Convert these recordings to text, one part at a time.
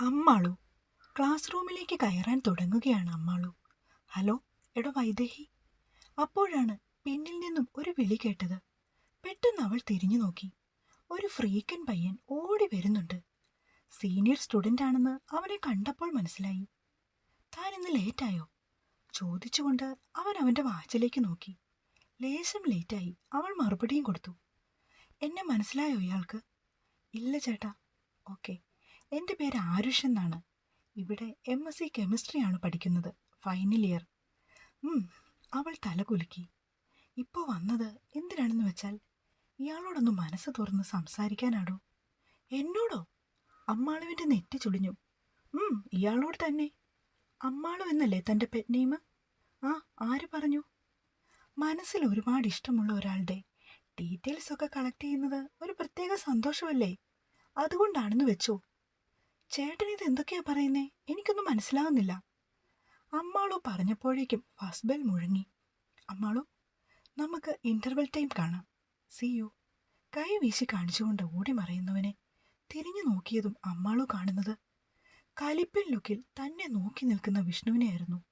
Ammalu. Class റൂമിലേക്ക് കയറാൻ തുടങ്ങുകയാണ് അമ്മാളു. ഹലോ എടോ വൈദേഹി. അപ്പോഴാണ് പിന്നിൽ നിന്നും ഒരു വിളി കേട്ടത്. പെട്ടെന്ന് അവൾ തിരിഞ്ഞു നോക്കി. ഒരു ഫ്രീക്കൻ പയ്യൻ ഓടി വരുന്നുണ്ട്. സീനിയർ സ്റ്റുഡന്റ് ആണെന്ന് അവനെ കണ്ടപ്പോൾ മനസ്സിലായി. താൻ ഇന്ന് ലേറ്റായോ? ചോദിച്ചുകൊണ്ട് അവൻ അവന്റെ വാച്ചിലേക്ക് നോക്കി. ലേശം ലേറ്റായി. അവൾ മറുപടിയും കൊടുത്തു. എന്നെ മനസ്സിലായോ ഇയാൾക്ക്? ഇല്ല ചേട്ടാ. ഓക്കെ. എന്റെ പേര് ആരുഷ് എന്നാണ്. ഇവിടെ എം എസ് സി കെമിസ്ട്രിയാണ് പഠിക്കുന്നത്. ഫൈനൽ ഇയർ അവൾ തലകുലുക്കി ഇപ്പോൾ വന്നത് എന്തിനാണെന്ന് വെച്ചാൽ ഇയാളോടൊന്ന് മനസ്സ് തുറന്ന് സംസാരിക്കാനാടോ? എന്നോടോ? അമ്മാളുവിന്റെ നെറ്റി ചുളിഞ്ഞു. ഇയാളോട് തന്നെ. അമ്മാളു എന്നല്ലേ തന്റെ പെറ്റ് ആ ആര് പറഞ്ഞു? മനസ്സിൽ ഒരുപാട് ഇഷ്ടമുള്ള ഒരാളുടെ ഡീറ്റെയിൽസ് ഒക്കെ കളക്ട് ചെയ്യുന്നത് ഒരു പ്രത്യേക സന്തോഷമല്ലേ? അതുകൊണ്ടാണെന്ന് വെച്ചോ. ചേട്ടൻ ഇത് എന്തൊക്കെയാ പറയുന്നേ? എനിക്കൊന്നും മനസ്സിലാവുന്നില്ല. അമ്മാളു പറഞ്ഞപ്പോഴേക്കും ഫസ്റ്റ് മുഴങ്ങി. അമ്മാളു നമുക്ക് ഇന്റർവെൽ ടൈം കാണാം. സി യു കൈ വീശി കാണിച്ചുകൊണ്ട് ഓടി മറയുന്നവനെ തിരിഞ്ഞു നോക്കിയതും അമ്മാളു കാണുന്നത് കലിപ്പിൻ ലുക്കിൽ തന്നെ നോക്കി നിൽക്കുന്ന വിഷ്ണുവിനെയായിരുന്നു.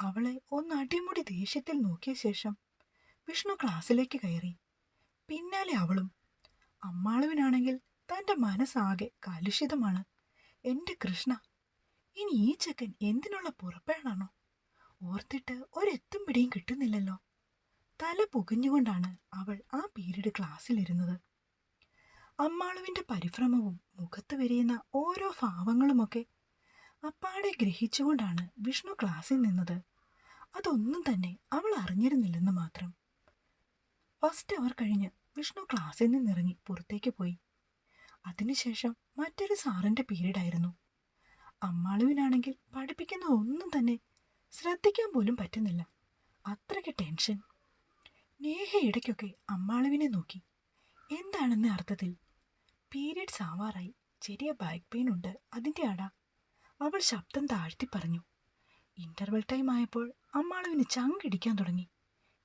അവളെ ഒന്ന് അടിമുടി ദേഷ്യത്തിൽ നോക്കിയ ശേഷം വിഷ്ണു ക്ലാസ്സിലേക്ക് കയറി. പിന്നാലെ അവളും. അമ്മാളുവിനാണെങ്കിൽ തന്റെ മനസ്സാകെ കലുഷിതമാണ്. എന്റെ കൃഷ്ണ ഇനി ഈ ചെക്കൻ എന്തിനുള്ള പുറപ്പേടാണോ? ഓർത്തിട്ട് ഒരെത്തും പിടിയും കിട്ടുന്നില്ലല്ലോ. തല പുകഞ്ഞുകൊണ്ടാണ് അവൾ ആ പീരീഡ് ക്ലാസ്സിലിരുന്നത്. അമ്മാളുവിന്റെ പരിഭ്രമവും മുഖത്ത് വിരിയുന്ന ഓരോ ഭാവങ്ങളുമൊക്കെ അപ്പാടെ ഗ്രഹിച്ചുകൊണ്ടാണ് വിഷ്ണു ക്ലാസ്സിൽ നിന്നത്. അതൊന്നും തന്നെ അവൾ അറിഞ്ഞിരുന്നില്ലെന്ന് മാത്രം. ഫസ്റ്റ് അവർ കഴിഞ്ഞ് വിഷ്ണു ക്ലാസ്സിൽ നിന്നിറങ്ങി പുറത്തേക്ക് പോയി. അതിനുശേഷം മറ്റൊരു സാറിന്റെ പീരീഡായിരുന്നു. അമ്മാളുവിനാണെങ്കിൽ പഠിപ്പിക്കുന്ന ഒന്നും തന്നെ ശ്രദ്ധിക്കാൻ പോലും പറ്റുന്നില്ല. അത്രയ്ക്ക് ടെൻഷൻ. നേഹ ഇടയ്ക്കൊക്കെ അമ്മാളുവിനെ നോക്കി. എന്താണെന്ന അർത്ഥത്തിൽ? പീരീഡ്സ് ആവാറായി ചെറിയ ബാക്ക് പെയിൻ ഉണ്ട്. അതിന്റെ അട അവൾ ശബ്ദം താഴ്ത്തി പറഞ്ഞു. ഇന്റർവെൽ ടൈം ആയപ്പോൾ അമ്മാളുവിന് ചങ്കിടിക്കാൻ തുടങ്ങി.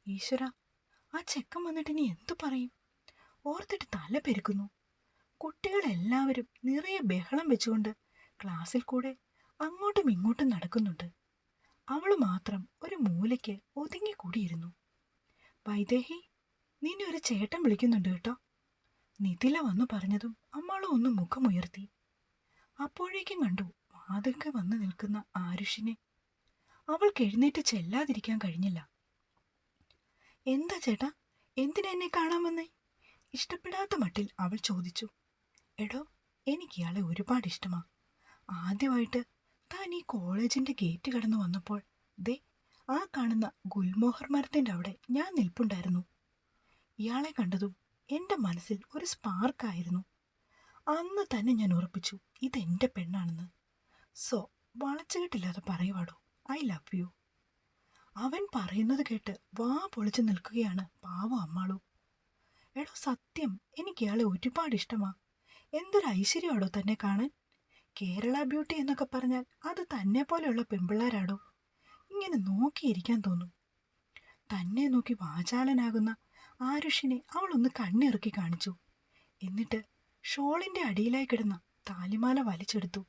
ഈശ്വര ആ ചെക്കൻ വന്നിട്ട് ഇനി എന്തു പറയും? ഓർത്തിട്ട് തല പെരുക്കുന്നു. കുട്ടികളെല്ലാവരും നിറയെ ബഹളം വെച്ചുകൊണ്ട് ക്ലാസ്സിൽ കൂടെ അങ്ങോട്ടും ഇങ്ങോട്ടും നടക്കുന്നുണ്ട്. അവൾ മാത്രം ഒരു മൂലയ്ക്ക് ഒതുങ്ങിക്കൂടിയിരുന്നു. വൈദേഹി നിന്നെ ഒരു ചേട്ടൻ വിളിക്കുന്നുണ്ട് കേട്ടോ. നിതില വന്നു പറഞ്ഞതും അമ്മാൾ ഒന്ന് മുഖമുയർത്തി. അപ്പോഴേക്കും കണ്ടു വാതിൽക്ക് വന്നു നിൽക്കുന്ന ആരുഷിനെ അവൾക്ക് എഴുന്നേറ്റ് ചെല്ലാതിരിക്കാൻ കഴിഞ്ഞില്ല. എന്താ ചേട്ടാ? എന്തിനെന്നെ കാണാൻ വന്നേ? ഇഷ്ടപ്പെടാത്ത മട്ടിൽ അവൾ ചോദിച്ചു. എടോ എനിക്ക് ഇയാളെ ഒരുപാട് ഇഷ്ടമാ. ആദ്യമായിട്ട് താൻ ഈ കോളേജിന്റെ ഗേറ്റ് കടന്നു വന്നപ്പോൾ ദേ ആ കാണുന്ന ഗുൽമോഹർ മരത്തിന്റെ അവിടെ ഞാൻ നിൽപ്പുണ്ടായിരുന്നു. ഇയാളെ കണ്ടതും എന്റെ മനസ്സിൽ ഒരു സ്പാർക്കായിരുന്നു അന്ന് തന്നെ ഞാൻ ഉറപ്പിച്ചു ഇതെന്റെ പെണ്ണാണെന്ന്. സോ വളച്ചുകെട്ടില്ലാതെ പറയുവാടോ ഐ ലവ് യു. അവൻ പറയുന്നത് കേട്ട് വാ പൊളിച്ചു നിൽക്കുകയാണ് പാവം അമ്മാളു. എടോ സത്യം എനിക്ക് ഇയാളെ ഒരുപാട് ഇഷ്ടമാ. എന്തൊരു ഐശ്വര്യമാടോ തന്നെ കാണാൻ? കേരള ബ്യൂട്ടി എന്നൊക്കെ പറഞ്ഞാൽ അത് തന്നെ പോലെയുള്ള പെമ്പിള്ളാരാടോ. ഇങ്ങനെ നോക്കിയിരിക്കാൻ തോന്നും. തന്നെ നോക്കി വാചാലനാകുന്ന ആരുഷിനെ അവളൊന്ന് കണ്ണിറുക്കി കാണിച്ചു. എന്നിട്ട് ഷോളിന്റെ അടിയിലായി കിടന്ന താലിമാല വലിച്ചെടുത്തു.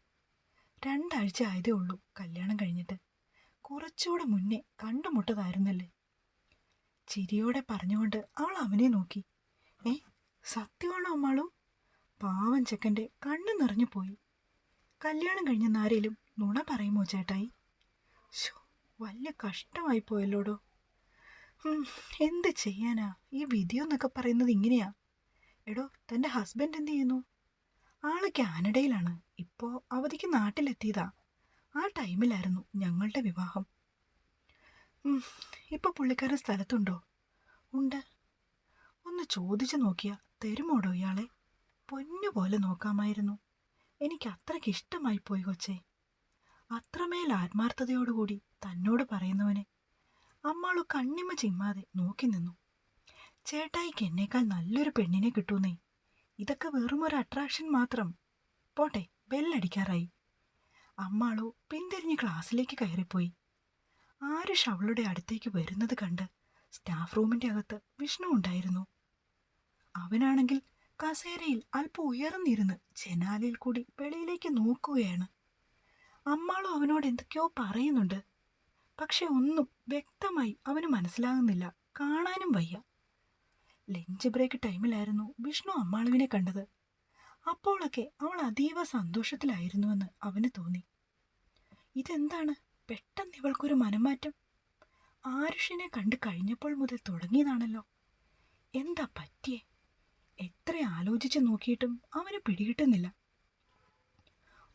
രണ്ടാഴ്ച ആയതേ ഉള്ളൂ കല്യാണം കഴിഞ്ഞിട്ട്. കുറച്ചുകൂടെ മുന്നേ കണ്ടുമുട്ടതായിരുന്നല്ലേ? ചിരിയോടെ പറഞ്ഞുകൊണ്ട് അവൾ അവനെ നോക്കി. ഏ സത്യമാണോ അമ്മാളു? പാവൻ ചെക്കന്റെ കണ്ണു നിറഞ്ഞു പോയി. കല്യാണം കഴിഞ്ഞെന്ന് ആരേലും നുണ പറയുമോ ചേട്ടായി? ശോ വലിയ കഷ്ടമായി പോയല്ലോടോ? എന്ത് ചെയ്യാനാ? ഈ വിധിയെന്നൊക്കെ പറയുന്നത് ഇങ്ങനെയാ. എടോ തന്റെ ഹസ്ബൻഡ് എന്ത് ചെയ്യുന്നു? ആൾ കാനഡയിലാണ് ഇപ്പോൾ അവധിക്ക് നാട്ടിലെത്തിയതാ. ആ ടൈമിലായിരുന്നു ഞങ്ങളുടെ വിവാഹം. ഇപ്പോൾ ഇപ്പൊ പുള്ളിക്കാരൻ സ്ഥലത്തുണ്ടോ? ഉണ്ട്. ഒന്ന് ചോദിച്ചു നോക്കിയാ തരുമോടോ ഇയാളെ? പൊന്നു പോലെ നോക്കാമായിരുന്നു. എനിക്ക് അത്രയ്ക്ക് ഇഷ്ടമായി പോയി കൊച്ചേ. അത്രമേൽ ആത്മാർത്ഥതയോടുകൂടി തന്നോട് പറയുന്നവനെ അമ്മാളു കണ്ണിമ ചിമ്മാതെ നോക്കി നിന്നു. ചേട്ടായിക്ക് എന്നേക്കാൾ നല്ലൊരു പെണ്ണിനെ കിട്ടൂന്നേ. ഇതൊക്കെ വെറും ഒരു അട്രാക്ഷൻ മാത്രം. പോട്ടെ ബെല്ലടിക്കാറായി. അമ്മാളു പിന്തിരിഞ്ഞ് ക്ലാസ്സിലേക്ക് കയറിപ്പോയി. ആരുഷ് അവളുടെ അടുത്തേക്ക് വരുന്നത് കണ്ട് സ്റ്റാഫ് റൂമിന്റെ അകത്ത് വിഷ്ണു ഉണ്ടായിരുന്നു. അവനാണെങ്കിൽ കസേരയിൽ അല്പം ഉയർന്നിരുന്ന് ജനാലിൽ കൂടി വെളിയിലേക്ക് നോക്കുകയാണ്. അമ്മാളും അവനോട് എന്തൊക്കെയോ പറയുന്നുണ്ട്. പക്ഷെ ഒന്നും വ്യക്തമായി അവന് മനസ്സിലാകുന്നില്ല. കാണാനും വയ്യ. ലഞ്ച് ബ്രേക്ക് ടൈമിലായിരുന്നു വിഷ്ണു അമ്മാളുവിനെ കണ്ടത്. അപ്പോഴൊക്കെ അവൾ അതീവ സന്തോഷത്തിലായിരുന്നുവെന്ന് അവന് തോന്നി. ഇതെന്താണ്? പെട്ടെന്ന് ഇവൾക്കൊരു മനംമാറ്റം. ആരുഷിനെ കണ്ടു കഴിഞ്ഞപ്പോൾ മുതൽ തുടങ്ങിയതാണല്ലോ. എന്താ പറ്റിയേ? എത്ര ആലോചിച്ച് നോക്കിയിട്ടും അവന് പിടികിട്ടുന്നില്ല.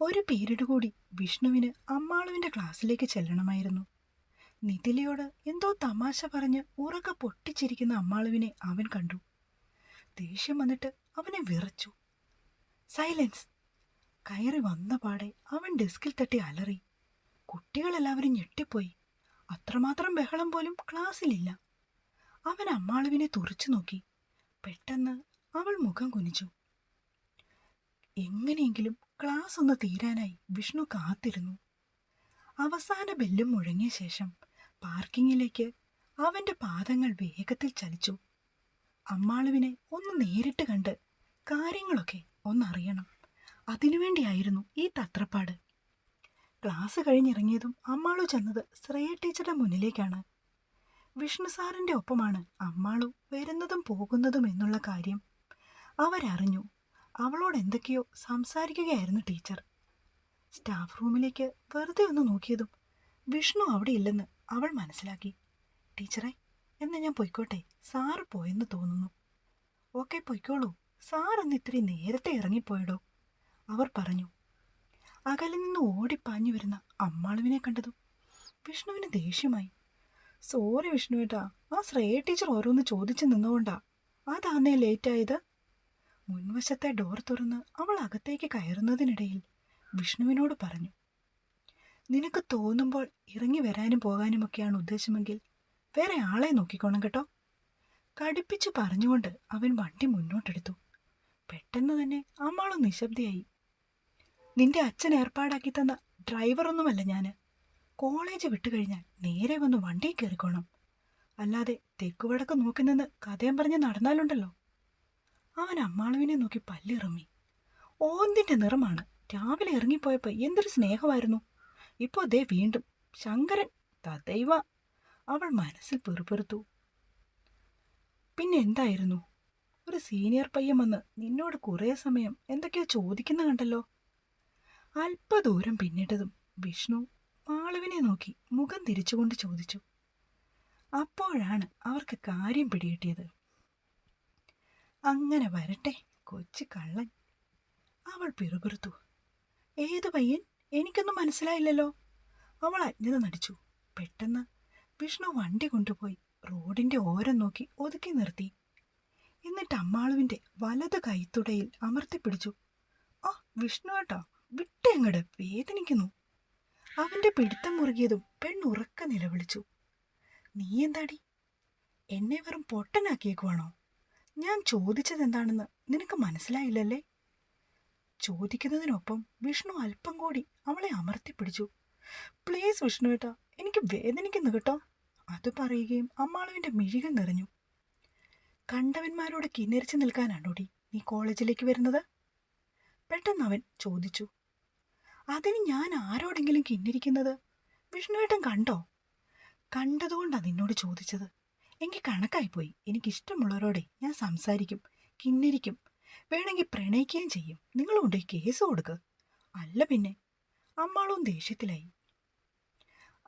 ഒരു പീരീഡ് കൂടി വിഷ്ണുവിന് അമ്മാളുവിന്റെ ക്ലാസ്സിലേക്ക് ചെല്ലണമായിരുന്നു. നിതിലിയോട് എന്തോ തമാശ പറഞ്ഞ് ഉറക്ക പൊട്ടിച്ചിരിക്കുന്ന അമ്മാളുവിനെ അവൻ കണ്ടു. ദേഷ്യം വന്നിട്ട് അവനെ വിറച്ചു. സൈലൻസ്. കയറി വന്ന പാടെ അവൻ ഡെസ്കിൽ തട്ടി അലറി. കുട്ടികളെല്ലാവരും ഞെട്ടിപ്പോയി. അത്രമാത്രം ബഹളം പോലും ക്ലാസ്സിലില്ല. അവൻ അമ്മാളുവിനെ തുറച്ചു നോക്കി. പെട്ടെന്ന് അവൾ മുഖം കുനിച്ചു. എങ്ങനെയെങ്കിലും ക്ലാസ് ഒന്ന് തീരാനായി വിഷ്ണു കാത്തിരുന്നു. അവസാന ബെല്ലും മുഴങ്ങിയ ശേഷം പാർക്കിങ്ങിലേക്ക് അവന്റെ പാദങ്ങൾ വേഗത്തിൽ ചലിച്ചു. അമ്മാളുവിനെ ഒന്ന് നേരിട്ട് കണ്ട് കാര്യങ്ങളൊക്കെ ഒന്നറിയണം. അതിനുവേണ്ടിയായിരുന്നു ഈ തത്രപ്പാട്. ക്ലാസ് കഴിഞ്ഞിറങ്ങിയതും അമ്മാളു ചെന്നത് ശ്രേയ ടീച്ചറുടെ മുന്നിലേക്കാണ്. വിഷ്ണു സാറിന്റെ ഒപ്പമാണ് അമ്മാളു വരുന്നതും പോകുന്നതും എന്നുള്ള കാര്യം അവരറിഞ്ഞു. അവളോട് എന്തൊക്കെയോ സംസാരിക്കുകയായിരുന്നു ടീച്ചർ. സ്റ്റാഫ് റൂമിലേക്ക് വെറുതെ ഒന്ന് നോക്കിയതും വിഷ്ണു അവിടെ ഇല്ലെന്ന് അവൾ മനസ്സിലാക്കി. ടീച്ചറെ എന്നാൽ ഞാൻ പൊയ്ക്കോട്ടെ. സാറ് പോയെന്ന് തോന്നുന്നു. ഓക്കെ പൊയ്ക്കോളൂ. സാർ എന്ന് ഇത്രയും നേരത്തെ ഇറങ്ങിപ്പോയിടോ. അവർ പറഞ്ഞു. അകലിൽ നിന്ന് ഓടിപ്പാഞ്ഞു വരുന്ന അമ്മാളുവിനെ കണ്ടതും വിഷ്ണുവിന് ദേഷ്യമായി. സോറി വിഷ്ണുവേട്ടാ ആ ശ്രേയ ടീച്ചർ ഓരോന്ന് ചോദിച്ചു നിന്നുകൊണ്ടാ അതാന്നേ ലേറ്റായത്. മുൻവശത്തെ ഡോർ തുറന്ന് അവൾ അകത്തേക്ക് കയറുന്നതിനിടയിൽ വിഷ്ണുവിനോട് പറഞ്ഞു നിനക്ക് തോന്നുമ്പോൾ ഇറങ്ങി വരാനും പോകാനുമൊക്കെയാണ് ഉദ്ദേശമെങ്കിൽ വേറെ ആളെ നോക്കിക്കോണം കേട്ടോ. കടുപ്പിച്ചു പറഞ്ഞുകൊണ്ട് അവൻ വണ്ടി മുന്നോട്ടെടുത്തു. പെട്ടെന്ന് തന്നെ അമ്മാളും നിശബ്ദയായി നിന്റെ അച്ഛൻ ഏർപ്പാടാക്കി തന്ന ഡ്രൈവറൊന്നുമല്ല ഞാൻ കോളേജ് വിട്ടുകഴിഞ്ഞാൽ നേരെ വന്ന് വണ്ടി കയറിക്കോണം. അല്ലാതെ തെക്കുവടക്ക് നോക്കി നിന്ന് കഥയും പറഞ്ഞ് നടന്നാലുണ്ടല്ലോ. അവൻ അമ്മാളുവിനെ നോക്കി പല്ലിറങ്ങി. ഓന്തിന്റെ നിറമാണ്. രാവിലെ ഇറങ്ങിപ്പോയപ്പോൾ എന്തൊരു സ്നേഹമായിരുന്നു. ഇപ്പോൾ ദേ വീണ്ടും ശങ്കരൻ തദൈവ അവൾ മനസ്സിൽ പെറുപെറുത്തു. പിന്നെ എന്തായിരുന്നു ഒരു സീനിയർ പയ്യൻ വന്ന് നിന്നോട് കുറേ സമയം എന്തൊക്കെയോ ചോദിക്കുന്ന കണ്ടല്ലോ. അല്പദൂരം പിന്നിട്ടതും വിഷ്ണു മാളുവിനെ നോക്കി മുഖം തിരിച്ചുകൊണ്ട് ചോദിച്ചു. അപ്പോഴാണ് അവർക്ക് കാര്യം പിടികിട്ടിയത്. അങ്ങനെ വരട്ടെ കൊച്ചു കള്ളൻ. അവൾ പിറുപിറുത്തു. ഏത് പയ്യൻ? എനിക്കൊന്നും മനസ്സിലായില്ലല്ലോ. അവൾ അജ്ഞത നടിച്ചു. പെട്ടെന്ന് വിഷ്ണു വണ്ടി കൊണ്ടുപോയി റോഡിന്റെ ഓരം നോക്കി ഒതുക്കി നിർത്തി. എന്നിട്ട് അമ്മാളുവിന്റെ വലത് കൈത്തുടയിൽ അമർത്തിപ്പിടിച്ചു ആ വിഷ്ണു കേട്ടോ വിട്ടെങ്ങട് വേദനിക്കുന്നു. അവന്റെ പിടുത്തം മുറുകിയതും പെണ്ണുറക്ക നിലവിളിച്ചു. നീ എന്താടി? എന്നെ വെറും പൊട്ടനാക്കിയേക്കുവാണോ? ഞാൻ ചോദിച്ചത് എന്താണെന്ന് നിനക്ക് മനസ്സിലായില്ലല്ലേ? ചോദിക്കുന്നതിനൊപ്പം വിഷ്ണു അല്പം കൂടി അവളെ അമർത്തിപ്പിടിച്ചു പ്ലീസ് വിഷ്ണു ഏട്ടാ എനിക്ക് വേദനിക്കുന്നു കേട്ടോ അത് പറയുകയും അമ്മാളുവിന്റെ മിഴികൾ നിറഞ്ഞു. കണ്ടവന്മാരോട് കിന്നരിച്ചു നിൽക്കാനാണോടി നീ കോളേജിലേക്ക് വരുന്നത്? പെട്ടെന്ന് അവൻ ചോദിച്ചു. അതിന് ഞാൻ ആരോടെങ്കിലും കിന്നിരിക്കുന്നത്? വിഷ്ണുവേട്ടൻ കണ്ടോ? കണ്ടതുകൊണ്ടാണ് നിന്നോട് ചോദിച്ചത്. എങ്കിൽ കണക്കായിപ്പോയി എനിക്കിഷ്ടമുള്ളവരോടെ ഞാൻ സംസാരിക്കും കിന്നിരിക്കും വേണമെങ്കിൽ പ്രണയിക്കുകയും ചെയ്യും. നിങ്ങളുണ്ട് കേസ് കൊടുക്കുക അല്ല പിന്നെ അമ്മാളും ദേഷ്യത്തിലായി.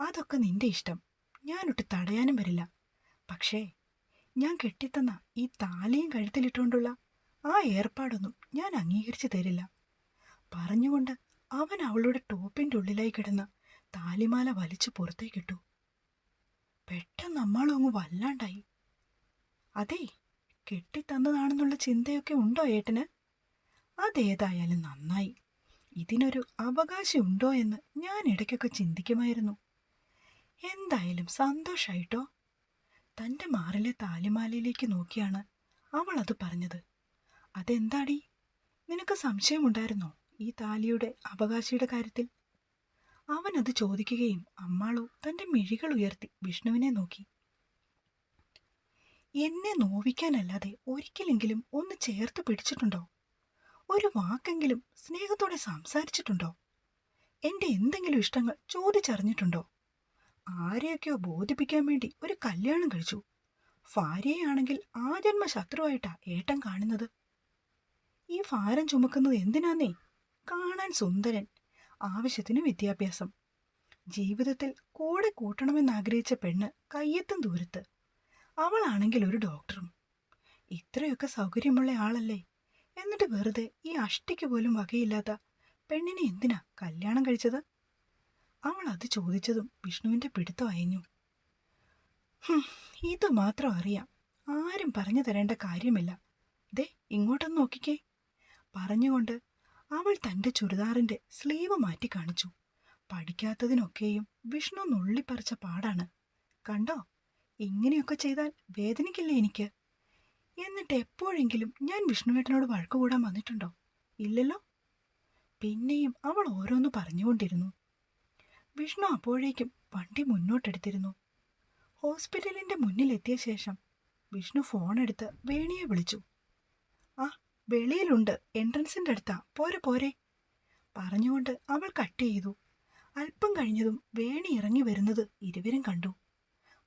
അതൊക്കെ നിന്റെ ഇഷ്ടം. ഞാനൊട്ട് തടയാനും വരില്ല. പക്ഷേ ഞാൻ കെട്ടിത്തന്ന ഈ താലിയും കഴുത്തിലിട്ടുകൊണ്ടുള്ള ആ ഏർപ്പാടൊന്നും ഞാൻ അംഗീകരിച്ചു തരില്ല. പറഞ്ഞുകൊണ്ട് അവൻ അവളുടെ ടോപ്പിന്റെ ഉള്ളിലായി കിടന്ന താലിമാല വലിച്ചു പുറത്തേക്കിട്ടു. പെട്ടെന്ന് അങ്ങ് വല്ലാണ്ടായി. അതെ കെട്ടിത്തന്നതാണെന്നുള്ള ചിന്തയൊക്കെ ഉണ്ടോ ഏട്ടന്? അതേതായാലും നന്നായി. ഇതിനൊരു അവകാശം ഉണ്ടോ എന്ന് ഞാൻ ഇടയ്ക്കൊക്കെ ചിന്തിക്കുമായിരുന്നു. എന്തായാലും സന്തോഷായിട്ടോ? തന്റെ മാറിലെ താലിമാലയിലേക്ക് നോക്കിയാണ് അവൾ അത് പറഞ്ഞത്. അതെന്താടി? നിനക്ക് സംശയമുണ്ടായിരുന്നോ ഈ താലിയുടെ അവകാശിയുടെ കാര്യത്തിൽ? അവൻ അത് ചോദിക്കുകയും അമ്മാളു തന്റെ മിഴികൾ ഉയർത്തി വിഷ്ണുവിനെ നോക്കി. എന്നെ നോവിക്കാനല്ലാതെ ഒരിക്കലെങ്കിലും ഒന്ന് ചേർത്ത് പിടിച്ചിട്ടുണ്ടോ? ഒരു വാക്കെങ്കിലും സ്നേഹത്തോടെ സംസാരിച്ചിട്ടുണ്ടോ? എന്റെ എന്തെങ്കിലും ഇഷ്ടങ്ങൾ ചോദിച്ചറിഞ്ഞിട്ടുണ്ടോ? ആരെയൊക്കെയോ ബോധിപ്പിക്കാൻ വേണ്ടി ഒരു കല്യാണം കഴിച്ചു. ഭാര്യയാണെങ്കിൽ ആ ജന്മ ശത്രുവായിട്ടാ ഏട്ടൻ കാണുന്നത്. ഈ ഭാരം ചുമക്കുന്നത് എന്തിനാന്നേ? കാണാൻ സുന്ദരൻ ആവശ്യത്തിന് വിദ്യാഭ്യാസം. ജീവിതത്തിൽ കൂടെ കൂട്ടണമെന്നാഗ്രഹിച്ച പെണ്ണ് കയ്യെത്തും ദൂരത്ത്. അവളാണെങ്കിൽ ഒരു ഡോക്ടറും. ഇത്രയൊക്കെ സൗകര്യമുള്ള ആളല്ലേ? എന്നിട്ട് വെറുതെ ഈ അഷ്ടിക്ക് പോലും വകയില്ലാത്ത പെണ്ണിനെ എന്തിനാ കല്യാണം കഴിച്ചത്? അവൾ അത് ചോദിച്ചതും വിഷ്ണുവിന്റെ പിടുത്തം അയഞ്ഞു. ഇത് മാത്രം അറിയാം. ആരും പറഞ്ഞു തരേണ്ട കാര്യമില്ല. ദേ ഇങ്ങോട്ടൊന്ന് നോക്കിക്കേ. പറഞ്ഞുകൊണ്ട് അവൾ തന്റെ ചുരിദാറിന്റെ സ്ലീവ് മാറ്റി കാണിച്ചു. പഠിക്കാത്തതിനൊക്കെയും വിഷ്ണു നുള്ളിപ്പറിച്ച പാടാണ്. കണ്ടോ? ഇങ്ങനെയൊക്കെ ചെയ്താൽ വേദനിക്കില്ലേ എനിക്ക്? എന്നിട്ട് എപ്പോഴെങ്കിലും ഞാൻ വിഷ്ണുവേട്ടനോട് വഴക്കുകൂടാൻ വന്നിട്ടുണ്ടോ? ഇല്ലല്ലോ? പിന്നെയും അവൾ ഓരോന്ന് പറഞ്ഞുകൊണ്ടിരുന്നു. വിഷ്ണു അപ്പോഴേക്കും വണ്ടി മുന്നോട്ടെടുത്തിരുന്നു. ഹോസ്പിറ്റലിന്റെ മുന്നിലെത്തിയ ശേഷം വിഷ്ണു ഫോണെടുത്ത് വേണിയെ വിളിച്ചു. വെളിയിലുണ്ട്. എൻട്രൻസിന്റെ അടുത്താ. പോരെ പോരെ. പറഞ്ഞുകൊണ്ട് അവൾ കട്ട് ചെയ്തു. അല്പം കഴിഞ്ഞതും വേണി ഇറങ്ങി വരുന്നത് ഇരുവരും കണ്ടു.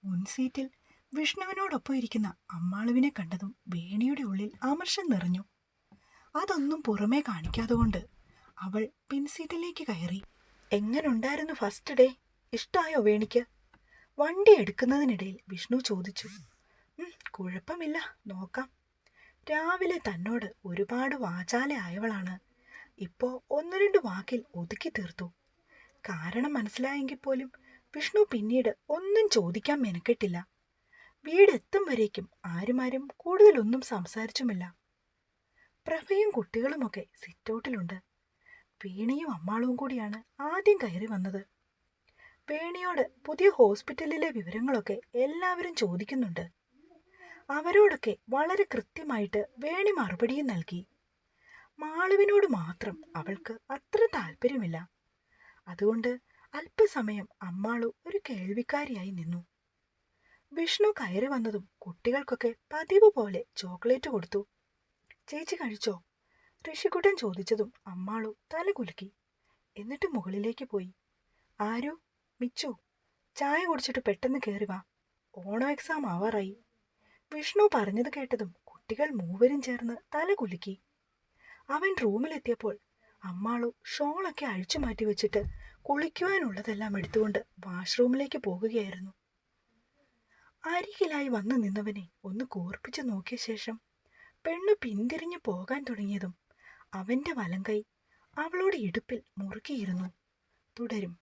മുൻസീറ്റിൽ വിഷ്ണുവിനോടൊപ്പം ഇരിക്കുന്ന അമ്മാളുവിനെ കണ്ടതും വേണിയുടെ ഉള്ളിൽ അമർഷം നിറഞ്ഞു. അതൊന്നും പുറമേ കാണിക്കാതെ കൊണ്ട് അവൾ പിൻസീറ്റിലേക്ക് കയറി. എങ്ങനുണ്ടായിരുന്നു ഫസ്റ്റ് ഡേ? ഇഷ്ടായോ വേണിക്ക്? വണ്ടി എടുക്കുന്നതിനിടയിൽ വിഷ്ണു ചോദിച്ചു. കുഴപ്പമില്ല. നോക്കാം. രാവിലെ തന്നോട് ഒരുപാട് വാചാല ആയവളാണ്. ഇപ്പോ ഒന്ന് രണ്ട് വാക്കിൽ ഒതുക്കി തീർത്തു. കാരണം മനസ്സിലായെങ്കിൽ പോലും വിഷ്ണു പിന്നീട് ഒന്നും ചോദിക്കാൻ മെനക്കെട്ടില്ല. വീടെത്തും വരേക്കും ആരുമാരും കൂടുതലൊന്നും സംസാരിച്ചുമില്ല. പ്രഭയും കുട്ടികളുമൊക്കെ സിറ്റൗട്ടിലുണ്ട്. വേണിയും അമ്മാളും കൂടിയാണ് ആദ്യം കയറി വന്നത്. വേണിയോട് പുതിയ ഹോസ്പിറ്റലിലെ വിവരങ്ങളൊക്കെ എല്ലാവരും ചോദിക്കുന്നുണ്ട്. അവരോടൊക്കെ വളരെ കൃത്യമായിട്ട് വേണി മറുപടിയും നൽകി. മാളുവിനോട് മാത്രം അവൾക്ക് അത്ര താല്പര്യമില്ല. അതുകൊണ്ട് അല്പസമയം അമ്മാളു ഒരു കേൾവിക്കാരിയായി നിന്നു. വിഷ്ണു കയറി വന്നതും കുട്ടികൾക്കൊക്കെ പതിവ് പോലെ ചോക്ലേറ്റ് കൊടുത്തു. ചേച്ചി കഴിച്ചോ? ഋഷിക്കുട്ടൻ ചോദിച്ചതും അമ്മാളു തല കുലുക്കി എന്നിട്ട് മുകളിലേക്ക് പോയി. ആരു? മിച്ചു ചായ കുടിച്ചിട്ട് പെട്ടെന്ന് കയറി വാ. ഓണോ എക്സാം ആവാറായി. വിഷ്ണു പറഞ്ഞത് കേട്ടതും കുട്ടികൾ മൂവരും ചേർന്ന് തല കുലുക്കി. അവൻ റൂമിലെത്തിയപ്പോൾ അമ്മാളു ഷോളൊക്കെ അഴിച്ചു മാറ്റി വെച്ചിട്ട് കുളിക്കുവാനുള്ളതെല്ലാം എടുത്തുകൊണ്ട് വാഷ്റൂമിലേക്ക് പോകുകയായിരുന്നു. അരികിലായി വന്നു നിന്നവനെ ഒന്ന് കൂർപ്പിച്ചു നോക്കിയ ശേഷം പെണ്ണു പിന്തിരിഞ്ഞു പോകാൻ തുടങ്ങിയതും അവന്റെ വലങ്കൈ അവളുടെ ഇടുപ്പിൽ മുറുക്കിയിരുന്നു. തുടരും.